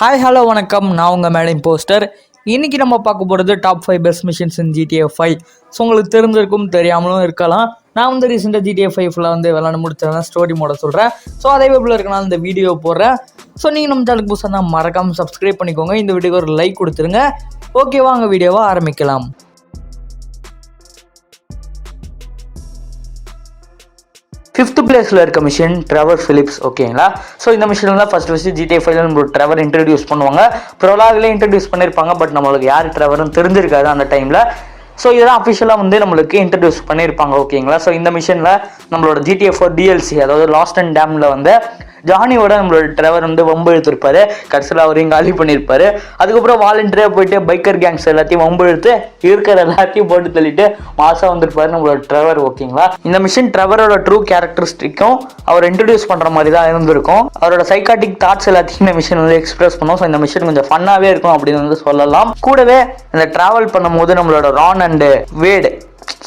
Hi hello வணக்கம். நான் உங்கள் மேடம் போஸ்டர். இன்றைக்கி நம்ம பார்க்க போகிறது top five best missions in GTA five so உங்களுக்கு தெரிஞ்சிருக்கும் தெரியாமலும் இருக்கலாம். நான் வந்து ரீசெண்டாக ஜிடிஏ ஃபைவ் ஃபுல்லாக வந்து விளாண்டு முடிச்சதான் ஸ்டோரி மோட சொல்கிறேன் ஸோ அதே வெப்பில் இருக்கனால இந்த வீடியோ போடுறேன். ஸோ நீங்கள் நம்ம சேனலுக்கு புதுசாக தான் மறக்காமல் சப்ஸ்கிரைப் பண்ணிக்கோங்க. இந்த வீடியோக்கு ஒரு லைக் கொடுத்துருங்க. ஓகேவா அங்கே வீடியோவை ஆரம்பிக்கலாம். ஃபிஃப்த் பிளேஸில் இருக்க மிஷின் ட்ரெவர் ஃபிலிப்ஸ் ஓகேங்களா ஸோ இந்த மிஷினில் தான் ஃபஸ்ட் ஃபஸ்ட்டு ஜிடிஏ ஃபைவ்ல நம்ம ட்ரெவர் இன்ட்ரடியூஸ் பண்ணுவாங்க. ப்ரோலாகில் இன்ட்ரடியூஸ் பண்ணியிருப்பாங்க பட் நம்மளுக்கு யார் ட்ரெவர்னு தெரிஞ்சிருக்காது அந்த டைமில் ஸோ இதெல்லாம் அஃபிஷியலாக வந்து நம்மளுக்கு இன்ட்ரடியூஸ் பண்ணியிருப்பாங்க ஓகேங்களா ஸோ இந்த மிஷினில் நம்மளோட ஜிடிஎஃப் ஃபோர் டிஎல்சி அதாவது லாஸ்ட் அண்ட் டேமில் வந்து ஜானியோட நம்மளோட டிரைவர் வந்து வம்பு இழுத்திருப்பாரு. கடைசியில் அவரையும் காலி பண்ணியிருப்பாரு. அதுக்கப்புறம் வாலண்டியராக போயிட்டு பைக்கர் கேங்ஸ் எல்லாத்தையும் வம்பு இழுத்து இருக்கிற எல்லாத்தையும் போட்டு தள்ளிட்டு மாசாக வந்திருப்பாரு நம்மளோட டிரைவர் ஓகேங்களா இந்த மிஷின் டிரைவரோட ட்ரூ கேரக்டரிஸ்டிக்கும் அவர் இன்ட்ரடியூஸ் பண்ணுற மாதிரி தான் இருந்திருக்கும். அவரோட சைக்காட்டிக் தாட்ஸ் எல்லாத்தையும் இந்த மிஷின் வந்து எக்ஸ்பிரஸ் பண்ணும். ஸோ இந்த மிஷின் கொஞ்சம் ஃபன்னாகவே இருக்கும் அப்படின்னு வந்து சொல்லலாம். கூடவே இந்த ட்ராவல் பண்ணும்போது நம்மளோட ரான் அண்டு வேடு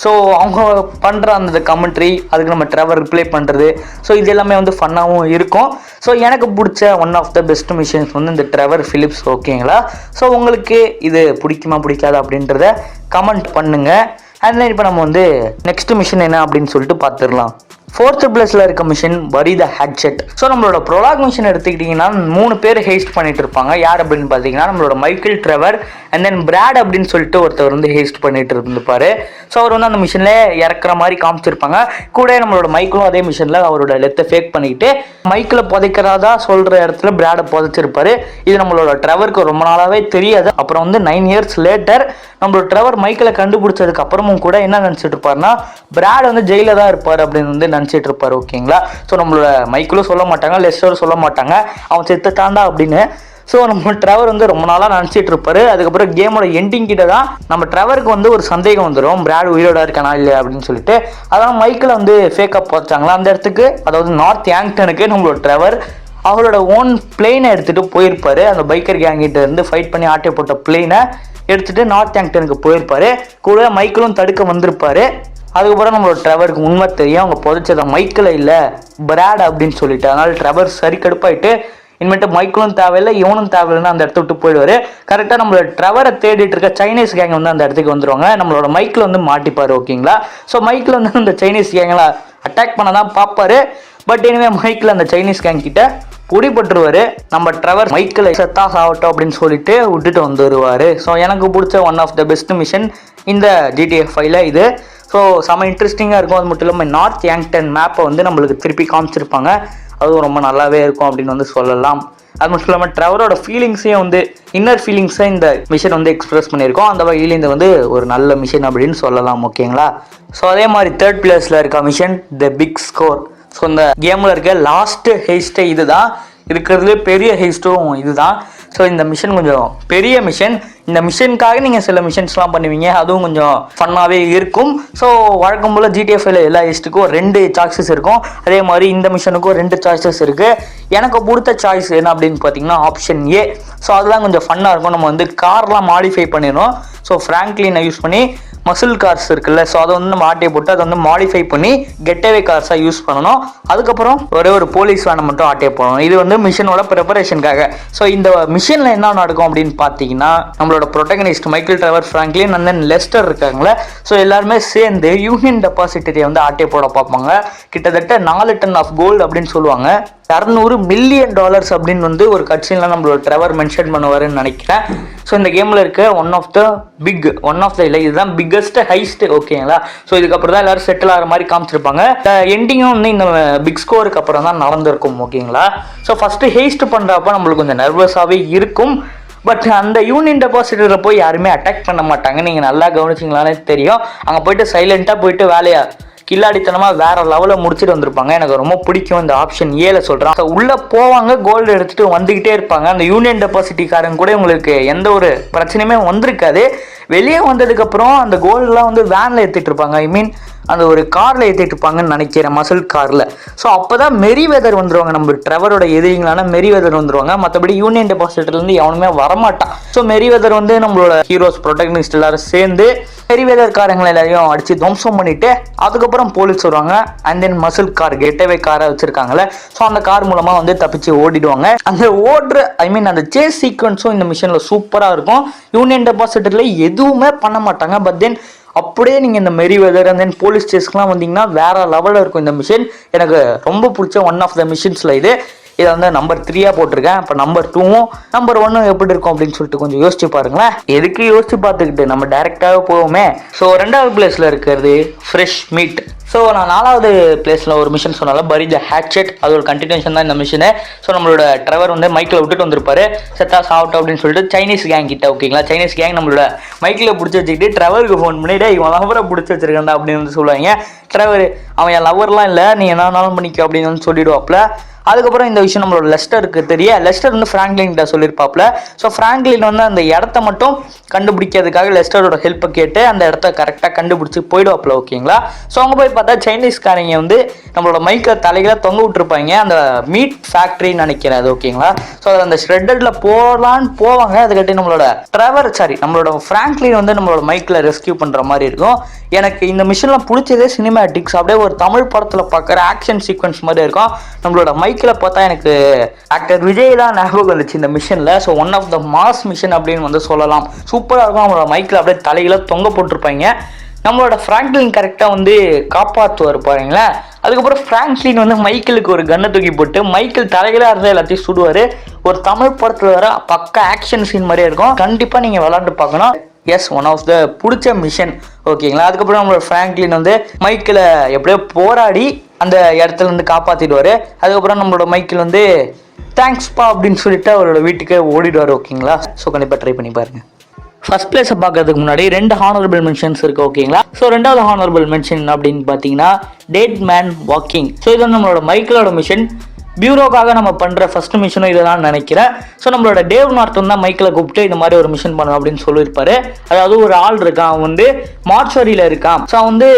ஸோ அவங்க பண்ணுற அந்த கமெண்ட்ரி அதுக்கு நம்ம ட்ரெவர் ரிப்ளை பண்ணுறது ஸோ இது எல்லாமே வந்து ஃபன்னாகவும் இருக்கும். ஸோ எனக்கு பிடிச்ச one of the best missions வந்து இந்த ட்ரெவர் ஃபிலிப்ஸ் ஓகேங்களா ஸோ உங்களுக்கு இது பிடிக்குமா பிடிக்காதா அப்படின்றத கமெண்ட் பண்ணுங்கள் அண்ட் இப்போ நம்ம வந்து நெக்ஸ்ட் மிஷின் என்ன அப்படின்னு சொல்லிட்டு பார்த்துடலாம். ஃபோர்த்து பிளேஸில் இருக்க மிஷின் வரி த ஹெட்செட் ஸோ நம்மளோட ப்ரொலாக் மிஷின் எடுத்துக்கிட்டிங்கன்னா மூணு பேர் ஹேஸ்ட் பண்ணிட்டு இருப்பாங்க. யார் அப்படின்னு பார்த்தீங்கன்னா நம்மளோட Michael Trevor and then Brad அப்படின்னு சொல்லிட்டு ஒருத்தர் வந்து ஹேஸ்ட் பண்ணிட்டு இருந்திருப்பாரு ஸோ அவர் வந்து அந்த மிஷினில் இறக்குற மாதிரி காமிச்சிருப்பாங்க. கூட நம்மளோட மைக்கிளும் அதே மிஷினில் அவரோட லெத்தை ஃபேக் பண்ணிக்கிட்டு மைக்கில் புதைக்கிறதா சொல்கிற இடத்துல பிராடை புதைச்சிருப்பாரு. இது நம்மளோட ட்ரெவருக்கு ரொம்ப நாளாகவே தெரியாது. அப்புறம் வந்து நைன் இயர்ஸ் லேட்டர் நம்மளோட ட்ரெவர் மைக்கில் கண்டுபிடிச்சதுக்கு அப்புறமும் கூட என்ன நினச்சிட்டு இருப்பாருன்னா பிராட் வந்து ஜெயிலில் தான் இருப்பார் அப்படின்னு வந்து நினச்சிட்டு இருப்பார் ஓகேங்களா ஸோ நம்மளோட மைக்கிளும் சொல்ல மாட்டாங்க லெஸ்டரும் சொல்ல மாட்டாங்க. அவன் செத்துட்டான்டா அப்படின்னு. ஸோ நம்ம ட்ரெவர் வந்து ரொம்ப நாளாக நினச்சிட்டு இருப்பாரு. அதுக்கப்புறம் கேமோட எண்டிங் கிட்ட தான் நம்ம ட்ரெவருக்கு வந்து ஒரு சந்தேகம் வந்துடும் பிராட் உயிரோட இருக்கானா இல்லை அப்படின்னு சொல்லிட்டு. அதான் மைக்கில் வந்து ஃபேக்கப் வச்சாங்களா அந்த இடத்துக்கு அதாவது நார்த் யாங்டனுக்கு நம்மளோட ட்ரெவர் அவரோட ஓன் பிளெயினை எடுத்துகிட்டு போயிருப்பாரு. அந்த பைக்கர் கேங்கிட்ட இருந்து ஃபைட் பண்ணி ஆட்டை போட்ட பிளெயினை எடுத்துகிட்டு நார்த் யாங்டனுக்கு போயிருப்பாரு. கூட மைக்கிளும் தடுக்க வந்திருப்பாரு. அதுக்கப்புறம் நம்மளோட ட்ரெவருக்கு உண்மை தெரியும். அவங்க புதைச்சதை மைக்கில் இல்லை பிராட் அப்படின்னு சொல்லிட்டு. அதனால ட்ரெவர் சரி கடுப்பாயிட்டு இனிமேட்டு மைக்கிளும் தேவையில்லை இவனும் தேவையில்லைன்னு அந்த இடத்த விட்டு போயிடுவார். கரெக்டாக நம்மளோட ட்ரவரை தேடிட்டு இருக்க சைனீஸ் கேங் வந்து அந்த இடத்துக்கு வந்துருவாங்க. நம்மளோட மைக்கில் வந்து மாட்டிப்பார் ஓகேங்களா ஸோ மைக்கில் வந்து அந்த சைனீஸ் கேங்கில் அட்டாக் பண்ண தான் பார்ப்பாரு. பட் இனிமே மைக்கில் அந்த சைனீஸ் கேங் கிட்ட பிடிபட்டுருவாரு. நம்ம ட்ரவர் மைக்கில் செத்தா சாவட்டும் அப்படின்னு சொல்லிட்டு விட்டுட்டு வந்துடுவார் ஸோ எனக்கு பிடிச்ச one of the best mission இந்த ஜிடிஎஃப் ஃபைவ்ல இது. ஸோ செம இன்ட்ரெஸ்டிங்காக இருக்கும். அது மட்டும் இல்லாமல் நார்த் யாங்டன் மேப்பை வந்து நம்மளுக்கு திருப்பி காமிச்சிருப்பாங்க. அதுவும் ரொம்ப நல்லாவே இருக்கும் அப்படின்னு வந்து சொல்லலாம். அது மட்டும் இல்லாமல் ட்ரெவரோட ஃபீலிங்ஸையும் வந்து இன்னர் ஃபீலிங்ஸை இந்த மிஷின் வந்து எக்ஸ்பிரஸ் பண்ணியிருக்கோம். அந்த வகையில் இந்த வந்து ஒரு நல்ல மிஷின் அப்படின்னு சொல்லலாம் ஓகேங்களா? ஸோ அதே மாதிரி தேர்ட் பிளேஸில் இருக்க mission the big score so இந்த கேமில் இருக்க லாஸ்ட்டு ஹெய்ஸ்ட்டே இதுதான். இருக்கிறதுலே பெரிய ஹெஸ்ட்டும் இதுதான். ஸோ இந்த மிஷின் கொஞ்சம் பெரிய மிஷன் இந்த மிஷனுக்காக நீங்கள் சில மிஷின்ஸ்லாம் பண்ணுவீங்க. அதுவும் கொஞ்சம் ஃபன்னாகவே இருக்கும். ஸோ வழக்கம் போல் ஜிடிஎஃப்ல எல்லா ஹெஸ்ட்டுக்கும் ரெண்டு சாய்ஸஸ் இருக்கும். அதே மாதிரி இந்த மிஷனுக்கும் ரெண்டு சாய்ஸஸ் இருக்குது எனக்கு பிடித்த சாய்ஸ் என்ன அப்படின்னு பார்த்தீங்கன்னா ஆப்ஷன் ஏ ஸோ அதெல்லாம் கொஞ்சம் ஃபன்னாக இருக்கும். நம்ம வந்து கார்லாம் மாடிஃபை பண்ணிடணும். ஸோ ஃப்ராங்க்லினை யூஸ் பண்ணி மசில் கார்ஸ் இருக்குல்ல ஸோ அதை வந்து நம்ம ஆட்டையை போட்டு அதை வந்து மாடிஃபை பண்ணி கெட்டவே கார்ஸாக யூஸ் பண்ணணும். அதுக்கப்புறம் ஒரே ஒரு போலீஸ் வேனை மட்டும் ஆட்டையை போடணும். இது வந்து மிஷினோட ப்ரிப்பரேஷனுக்காக ஸோ இந்த மிஷினில் என்ன நடக்கும் அப்படின்னு பார்த்தீங்கன்னா நம்மளோட protagonist Michael Trevor Franklin and then Lester இருக்காங்களே ஸோ எல்லாருமே சேர்ந்து யூனியன் டெபாசிட்டரியை வந்து ஆட்டையை போட பார்ப்பாங்க. கிட்டத்தட்ட நாலு டன் ஆஃப் கோல்டு அப்படின்னு சொல்லுவாங்க. இரநூறு மில்லியன் டாலர்ஸ் அப்படின்னு வந்து ஒரு கட்சியில் நம்மளோட ட்ரெவர் மென்ஷன் பண்ணுவாருன்னு நினைக்கிறேன். ஸோ இந்த கேமில் இருக்க one of the big one of the இல்லை இதுதான் பிக்கஸ்ட் ஹைஸ்ட் ஓகேங்களா ஸோ இதுக்கப்புறம் தான் எல்லாரும் செட்டில் ஆகிற மாதிரி காமிச்சிருப்பாங்க. எண்டிங்கும் வந்து இந்த பிக் ஸ்கோருக்கு அப்புறம் தான் நடந்திருக்கும் ஓகேங்களா ஸோ ஃபஸ்ட்டு ஹேஸ்ட் பண்ணுறப்ப நம்மளுக்கு கொஞ்சம் நர்வஸாகவே இருக்கும். பட் அந்த யூனியன் டெபாசிட்டரில் போய் யாருமே அட்டாக் பண்ண மாட்டாங்க. நீங்கள் நல்லா கவனிச்சிங்களானே தெரியும். அங்கே போயிட்டு சைலண்ட்டாக போயிட்டு வேலையை கில்லாடித்தனமாக வேற லெவலில் முடிச்சுட்டு வந்திருப்பாங்க. எனக்கு ரொம்ப பிடிக்கும் இந்த ஆப்ஷன் ஏல சொல்கிறேன் ஸோ உள்ளே போவாங்க கோல்டு எடுத்துகிட்டு வந்துக்கிட்டே இருப்பாங்க. அந்த யூனியன் டெபாசிட்டிக்காரங்க கூட உங்களுக்கு எந்த ஒரு பிரச்சனையுமே வந்திருக்காது. வெளியே வந்ததுக்கப்புறம் அந்த கோல்டெலாம் வந்து வேனில் ஏற்றிட்டு இருப்பாங்க. ஐ மீன் அந்த ஒரு காரில் ஏற்றிட்டு இருப்பாங்கன்னு நினைக்கிறேன் மசில் காரில் ஸோ அப்போ தான் மெரி வெதர் வந்துடுவாங்க நம்ம ட்ரெவரோட எதிரிங்களான மெரி வெதர் வந்துடுவாங்க மற்றபடி யூனியன் டெபாசிட்லேருந்து எவனுமே வரமாட்டான். ஸோ மெரி வெதர் வந்து நம்மளோட ஹீரோஸ் ப்ரொட்டக்னிஸ்ட் எல்லாரும் சேர்ந்து மெரி வெதர் காரங்களை எல்லாரையும் அடித்து துவம்சம் பண்ணிட்டு அதுக்கப்புறம் போலீஸ் வருவாங்க. அண்ட் தென் மசில் கார் கெட்டவே காரை வச்சுருக்காங்கல்ல. ஸோ அந்த கார் மூலமாக வந்து தப்பிச்சு ஓடிடுவாங்க. அந்த ஓடுற ஐ மீன் அந்த சேஸ் சீக்வன்ஸும் இந்த மிஷனில் சூப்பராக இருக்கும். யூனியன் டெபாசிட்டில் எது எதுவுமே பண்ண மாட்டாங்க. பட் தென் அப்படியே நீங்கள் இந்த Merryweather and then police ஸ்டேஷன்லாம் வந்தீங்கன்னா வேற லெவலில் இருக்கும் இந்த மிஷின் எனக்கு ரொம்ப பிடிச்ச ஒன் ஆஃப் த மிஷின்ஸில் இது. இதை வந்து நம்பர் த்ரீயாக போட்டிருக்கேன். இப்போ நம்பர் டூவும் நம்பர் ஒன்னும் எப்படி இருக்கும் அப்படின்னு சொல்லிட்டு கொஞ்சம் யோசிச்சு பாருங்களேன். எதுக்கு யோசிச்சு பார்த்துக்கிட்டு நம்ம டேரெக்டாக போவோமே. ஸோ ரெண்டாவது பிளேஸில் இருக்கிறது ஃப்ரெஷ் மீட் ஸோ நான் நாலாவது பிளேஸில் ஒரு மிஷின் சொன்னால பரி த ஹேட்செட் அது ஒரு கண்டினியூஷன் தான் இந்த மிஷினு ஸோ நம்மளோட ட்ரைவர் வந்து மைக்கில் விட்டுட்டு வந்திருப்பாரு. செத்தா சாப்பிட்டோம் அப்படின்னு சொல்லிட்டு சைனீஸ் கேங் கிட்ட ஓகேங்களா சைனீஸ் கேங் நம்மளோட மைக்கில் பிடிச்சி வச்சுக்கிட்டு ட்ரைவருக்கு ஃபோன் பண்ணிட்டு இவன் லவரை பிடிச்சி வச்சிருக்கேன்டா அப்படின்னு வந்து சொல்லுவாங்க. ட்ரைவர் அவன் என் லவர்லாம் இல்லை நீ என்ன வேணாலும் பண்ணிக்கோ அப்படின்னு வந்து சொல்லிடுவாப்ல அதுக்கப்புறம் இந்த விஷயம் நம்மளோட லெஸ்டருக்கு தெரிய? லெஸ்டர் வந்து ஃப்ராங்க்லின்கிட்ட சொல்லியிருப்பாப்ல ஸோ ஃப்ராங்க்லின் வந்து அந்த இடத்த மட்டும் கண்டுபிடிக்கிறதுக்காக லெஸ்டரோட ஹெல்ப்பை கேட்டு அந்த இடத்த கரெக்டாக கண்டுபிடிச்சி போயிடுவாப்ல ஓகேங்களா ஸோ அங்கே போய் பார்த்தா சைனீஸ்காரங்க வந்து நம்மளோட மைக்கில் தலைகளை தொங்க விட்டுருப்பாங்க. அந்த மீட் ஃபேக்ட்ரின்னு நினைக்கிறேன் அது ஓகேங்களா ஸோ அந்த ஷ்ரெட்டடில் போகலான்னு போவாங்க. அதுக்கட்டி நம்மளோட ட்ரெவர் சாரி நம்மளோட ஃப்ராங்க்லின் வந்து நம்மளோட மைக்கில் ரெஸ்கியூ பண்ணுற மாதிரி இருக்கும். எனக்கு இந்த மிஷினில் பிடிச்சதே சினிமேட்டிக்ஸ் அப்படியே ஒரு தமிழ் படத்தில் பார்க்குற ஆக்ஷன் சீக்வன்ஸ் மாதிரி இருக்கும். நம்மளோட மைக்கில் பார்த்தா எனக்கு ஆக்டர் விஜய் தான் ஞாபகம் வந்துச்சு இந்த மிஷினில் so one of the mass mission அப்படின்னு வந்து சொல்லலாம். சூப்பராக இருக்கும். நம்மளோட மைக்கில் அப்படியே தலையில் தொங்க போட்டிருப்பாங்க. நம்மளோட ஃப்ராங்க்லின் கரெக்டாக வந்து காப்பாற்றுவார் பாருங்களேன். அதுக்கப்புறம் ஃப்ராங்க்லின் வந்து மைக்கிளுக்கு ஒரு கன்னை தூக்கி போட்டு மைக்கிள் தலைகளாக இருந்தால் எல்லாத்தையும் சுடுவார். ஒரு தமிழ் படத்தில் வர பக்க ஆக்ஷன் சீன் மாதிரியே இருக்கும். கண்டிப்பாக நீங்கள் விளாண்டு பார்க்கணும். எஸ் ஒன் ஆஃப் த பிடிச்ச மிஷன் ஓகேங்களா அதுக்கப்புறம் நம்மளோட ஃப்ராங்க்லின் வந்து மைக்கில் எப்படியோ போராடி அந்த இடத்துல இருந்து காப்பாற்றிடுவார் அதுக்கப்புறம் நம்மளோட மைக்கில் வந்து தேங்க்ஸ்பா அப்படின்னு சொல்லிட்டு அவரோட வீட்டுக்கு ஓடிடுவார் ஓகேங்களா ஸோ கண்டிப்பாக ட்ரை பண்ணி பாருங்க. ஃபர்ஸ்ட் பிளேஸை பார்க்கறதுக்கு முன்னாடி ரெண்டு ஹானரபிள் மென்ஷன்ஸ் இருக்கு ஓகேங்களா ஸோ ரெண்டாவது ஹானரபிள் மென்ஷன் அப்படின்னு பார்த்தீங்கன்னா டேட் மேன் வாக்கிங் ஸோ இது வந்து நம்மளோட மைக்கிளோட மிஷன் பியூரோக்காக நம்ம பண்ணுற ஃபஸ்ட்டு மிஷனும் இதை நான் நினைக்கிறேன். ஸோ நம்மளோட டேவ் நார்டன் தான் மைக்கில் கூப்பிட்டு இந்த மாதிரி ஒரு மிஷன் பண்ணணும் அப்படின்னு சொல்லியிருப்பாரு. அதாவது ஒரு ஆள் இருக்கான் அவன் வந்து மார்ச்சுவரியில் இருக்கான். ஸோ வந்து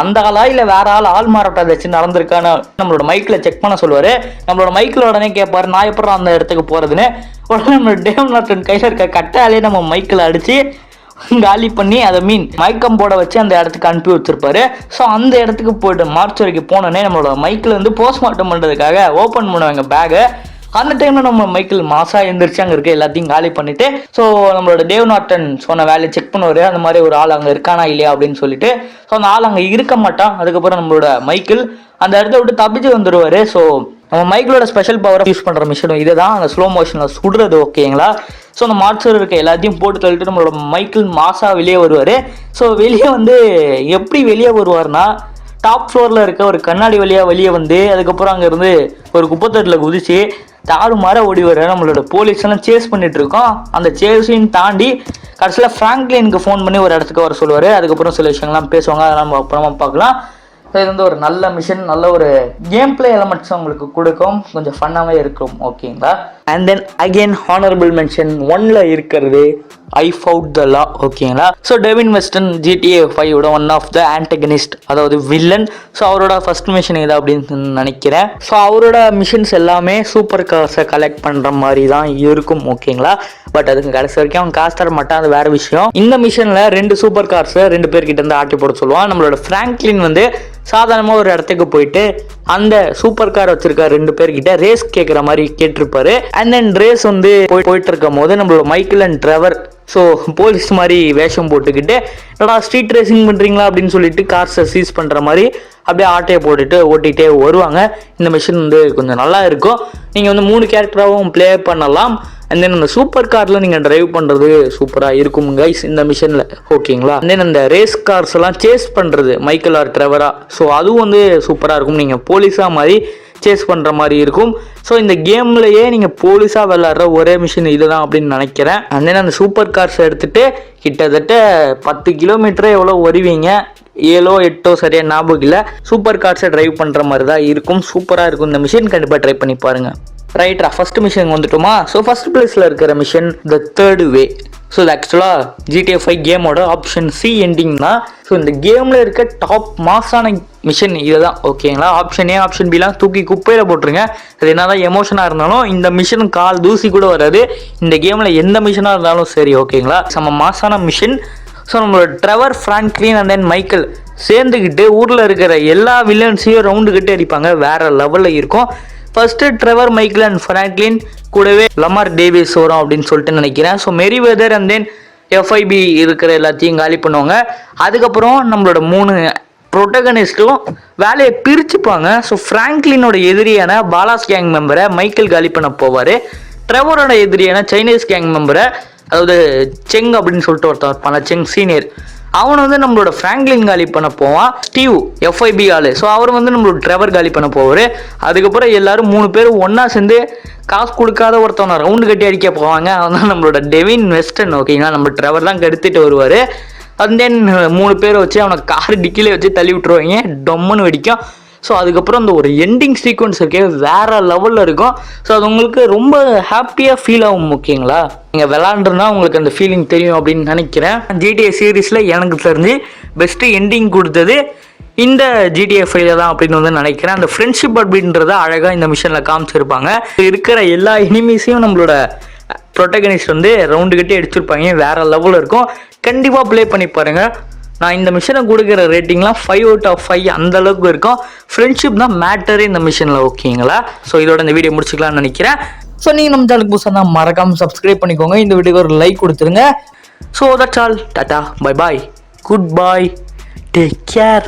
அந்த ஆளா இல்லை வேற ஆள் ஆள் மாறாட்டம் ஏதாச்சும் நடந்திருக்கான்னு நம்மளோட மைக்கில் செக் பண்ண சொல்லுவார். நம்மளோட மைக்கில் உடனே கேட்பாரு நான் எப்படி அந்த இடத்துக்கு போகிறதுன்னு உடனே நம்ம டேவ் நார்த்தன் கையில் இருக்க கட்டாலே நம்ம மைக்கில் அடித்து காலி பண்ணி அதை மீன் மயக்கம் போட வச்சு அந்த இடத்துக்கு அனுப்பி வச்சிருப்பாரு. ஸோ அந்த இடத்துக்கு போயிட்டு வரைக்கும் போனோடனே நம்மளோட மைக்கில் வந்து போஸ்ட்மார்ட்டம் பண்ணுறதுக்காக ஓப்பன் பண்ணுவாங்க பேகை அந்த டைமில் நம்ம மைக்கிள் மாசா எந்திரிச்சு அங்கே இருக்க எல்லாத்தையும் காலி பண்ணிட்டு ஸோ நம்மளோட தேவ் நாட்டன் சொன்ன வேலையை செக் பண்ணுவார். அந்த மாதிரி ஒரு ஆள் அங்கே இருக்கானா இல்லையா அப்படின்னு சொல்லிட்டு. ஸோ அந்த ஆள் அங்கே இருக்க மாட்டான். அதுக்கப்புறம் நம்மளோட மைக்கிள் அந்த இடத்த விட்டு தப்பிச்சு வந்துடுவார் ஸோ நம்ம மைக்கிளோட ஸ்பெஷல் பவரை யூஸ் பண்ணுற மிஷினும் இதுதான். அந்த ஸ்லோ மோஷனில் சுடுறது ஓகேங்களா ஸோ அந்த மார்ச்சர் இருக்க எல்லாத்தையும் போட்டு தள்ளிட்டு நம்மளோட மைக்கிள் மாசா வெளியே வருவார். ஸோ வெளியே வந்து எப்படி வெளியே வருவார்னா டாப் ஃப்ளோரில் இருக்க ஒரு கண்ணாடி வழியாக வெளியே வந்து அதுக்கப்புறம் அங்கேருந்து ஒரு குப்பத்தட்டில் குதிச்சு தாறு மாற ஓடி வர நம்மளோட போலீஸ்லாம் சேஸ் பண்ணிட்டு இருக்கோம். அந்த சேஸையும் தாண்டி கடைசியில் ஃப்ராங்க்லினுக்கு ஃபோன் பண்ணி ஒரு இடத்துக்கு வர சொல்லுவார். அதுக்கப்புறம் சில விஷயங்கள்லாம் பேசுவாங்க. அதெல்லாம் நம்ம அப்புறமா பார்க்கலாம். ஸோ இது வந்து ஒரு நல்ல மிஷின் நல்ல ஒரு கேம் பிளே எலமெண்ட்ஸ் உங்களுக்கு கொடுக்கும். கொஞ்சம் ஃபன்னாகவே இருக்கும் ஓகேங்களா and then again honourable mention ஒன்ல இருக்கிறது ஐ ஃபவுட் த லா ஓகேங்களா ஸோ டெவின் வெஸ்டன் ஜிடிஏ ஃபைவோட ஒன் ஆஃப் த ஆன்டகனிஸ்ட் அதாவது வில்லன் ஸோ அவரோட ஃபர்ஸ்ட் மிஷன் இது அப்படின்னு நினைக்கிறேன். ஸோ அவரோட மிஷின்ஸ் எல்லாமே சூப்பர் கார்ஸை கலெக்ட் பண்ணுற மாதிரி தான் இருக்கும் ஓகேங்களா பட் அதுக்கு கடைசி வரைக்கும் அவன் காசு தர மாட்டான் அது வேற விஷயம். இந்த மிஷனில் ரெண்டு சூப்பர் கார்ஸை ரெண்டு பேர்கிட்ட இருந்து ஆட்டி போட சொல்லுவான். நம்மளோட ஃப்ராங்க்லின் வந்து சாதாரணமாக ஒரு இடத்துக்கு போயிட்டு அந்த சூப்பர் கார் வச்சிருக்க ரெண்டு பேர்கிட்ட ரேஸ் கேட்குற மாதிரி கேட்டிருப்பாரு. அண்ட் தென் ரேஸ் வந்து போய் போயிட்டு இருக்கும் போது நம்மளோட Michael and Trevor so police மாதிரி வேஷம் போட்டுக்கிட்டு என்னடா ஸ்ட்ரீட் ரேசிங் பண்ணுறீங்களா அப்படின்னு சொல்லிட்டு கார்ஸை சீஸ் பண்ணுற மாதிரி அப்படியே ஆட்டையை போட்டுட்டு ஓட்டிகிட்டே வருவாங்க. இந்த மிஷின் வந்து கொஞ்சம் நல்லா இருக்கும். நீங்கள் வந்து மூணு கேரக்டராகவும் ப்ளே பண்ணலாம். அண்ட் தென் அந்த சூப்பர் காரில் நீங்கள் டிரைவ் பண்ணுறது சூப்பராக இருக்கும் கைஸ் இந்த மிஷனில் ஓகேங்களா அண்ட் தென் அந்த ரேஸ் கார்ஸ் எல்லாம் சேஸ் பண்ணுறது மைக்கேல் ஆர் ட்ரெவரா ஸோ அதுவும் வந்து சூப்பராக இருக்கும். நீங்கள் போலீஸாக மாதிரி சேஸ் பண்ணுற மாதிரி இருக்கும். ஸோ இந்த கேம்லயே நீங்கள் போலீஸாக விளாட்ற ஒரே மிஷின் இதுதான் அப்படின்னு நினைக்கிறேன். அண்ட் தென் அந்த சூப்பர் கார்ஸ் எடுத்துகிட்டு கிட்டத்தட்ட பத்து கிலோமீட்டரே எவ்வளோ வருவீங்க ஏழோ எட்டோ சரியாக ஞாபகம் இல்லை. சூப்பர் கார்ஸை டிரைவ் பண்ணுற மாதிரி தான் இருக்கும் சூப்பராக இருக்கும் இந்த மிஷின் கண்டிப்பாக ட்ரை பண்ணி பாருங்கள் ரைட்ரா ஃபர்ஸ்ட் மிஷன் வந்துட்டோமா? ஸோ ஃபர்ஸ்ட் பிளேஸில் இருக்கிற mission the third way so இது ஆக்சுவலாக ஜிடிஎஃப் ஃபைவ் கேமோட ஆப்ஷன் சி எண்டிங் தான் ஸோ இந்த கேமில் இருக்க டாப் மாஸான மிஷன் இதுதான் ஓகேங்களா ஆப்ஷன் ஏ ஆப்ஷன் பிலாம் தூக்கி குப்பையில் போட்டுருங்க. அது என்ன தான் எமோஷனாக இருந்தாலும் இந்த மிஷன் கால் தூசி கூட வராது. இந்த கேமில் எந்த மிஷனாக இருந்தாலும் சரி ஓகேங்களா நம்ம மாஸான மிஷன் ஸோ நம்மளோட Trevor Franklin and then Michael சேர்ந்துக்கிட்டு ஊரில் இருக்கிற எல்லா வில்லன்ஸையும் ரவுண்டு கட்டி அடிப்பாங்க. வேறு லெவலில் இருக்கும். First Trevor Michael and Franklin கூடவே லமார் டேவிஸ் வரும் அப்படின்னு சொல்லிட்டு நினைக்கிறேன். ஸோ மெரி வெதர் அண்ட் தென் எஃப்ஐபி இருக்கிற எல்லாத்தையும் காலி பண்ணுவாங்க. அதுக்கப்புறம் நம்மளோட மூணு ப்ரொட்டகனிஸ்ட்டும் வேலையை பிரிச்சுப்பாங்க. ஸோ ஃப்ராங்க்லினோட எதிரியான பாலாஸ் கேங் மெம்பரை மைக்கேல் காலி பண்ண போவார். ட்ரெவரோட எதிரியான சைனீஸ் கேங் மெம்பரை அதாவது செங் அப்படின்னு சொல்லிட்டு ஒருத்தர் இருப்பான் செங் சீனியர் அவனை வந்து நம்மளோட ஃப்ராங்க்லின் காலி பண்ண போவான் ஸ்டீவ் எஃப்ஐபி ஆளு. ஸோ அவர் வந்து நம்மளோட ட்ரெவர் காலி பண்ண போவார். அதுக்கப்புறம் எல்லாரும் மூணு பேர் ஒன்றா சேர்ந்து காசு கொடுக்காத ஒருத்தவனை ரவுண்டு கட்டி அடிக்க போவாங்க. அவன் தான் நம்மளோட டெவின் வெஸ்டன் ஓகேங்களா நம்ம ட்ரெவர் தான் கெடுத்துட்டு வருவார். அண்ட் தென் மூணு பேரை வச்சு அவனை கார் டிக்கிலே வச்சு தள்ளி விட்டுருவாங்க. டொம்முன்னு வெடிக்கும். ஸோ அதுக்கப்புறம் அந்த ஒரு எண்டிங் சீக்வன்ஸ் இருக்கே வேற லெவலில் இருக்கும். ஸோ அது உங்களுக்கு ரொம்ப ஹாப்பியாக ஃபீல் ஆகும் ஓகேங்களா நீங்கள் விளாண்டுருந்தா உங்களுக்கு அந்த ஃபீலிங் தெரியும் அப்படின்னு நினைக்கிறேன். ஜிடிஏ சீரீஸில் எனக்கு தெரிஞ்சு பெஸ்ட்டு எண்டிங் கொடுத்தது இந்த ஜிடிஎஃப் ஃபைல தான் அப்படின்னு வந்து நினைக்கிறேன். அந்த ஃப்ரெண்ட்ஷிப் அப்படின்றத அழகாக இந்த மிஷனில் காமிச்சிருப்பாங்க. இருக்கிற எல்லா எனிமீஸையும் நம்மளோட ப்ரொட்டகனிஸ்ட் வந்து ரவுண்டு கட்டி அடிச்சிருப்பாங்க. வேற லெவலில் இருக்கும். கண்டிப்பாக ப்ளே பண்ணி பாருங்கள் நான் இந்த மிஷனை கொடுக்குற ரேட்டிங்லாம் ஃபைவ் அவுட் ஆஃப் ஃபைவ் அந்த அளவுக்கு இருக்கும். ஃப்ரெண்ட்ஷிப் தான் மேட்டரே இந்த மிஷனில் ஓகேங்களா ஸோ இதோட இந்த வீடியோ முடிச்சுக்கலாம்னு நினைக்கிறேன். ஸோ நீங்கள் நம்ம சேனலுக்கு புதுசாக தான் மறக்காமல் சப்ஸ்கிரைப் பண்ணிக்கோங்க. இந்த வீடியோக்கு ஒரு லைக் கொடுத்துருங்க. So that's all tata bye bye good bye take care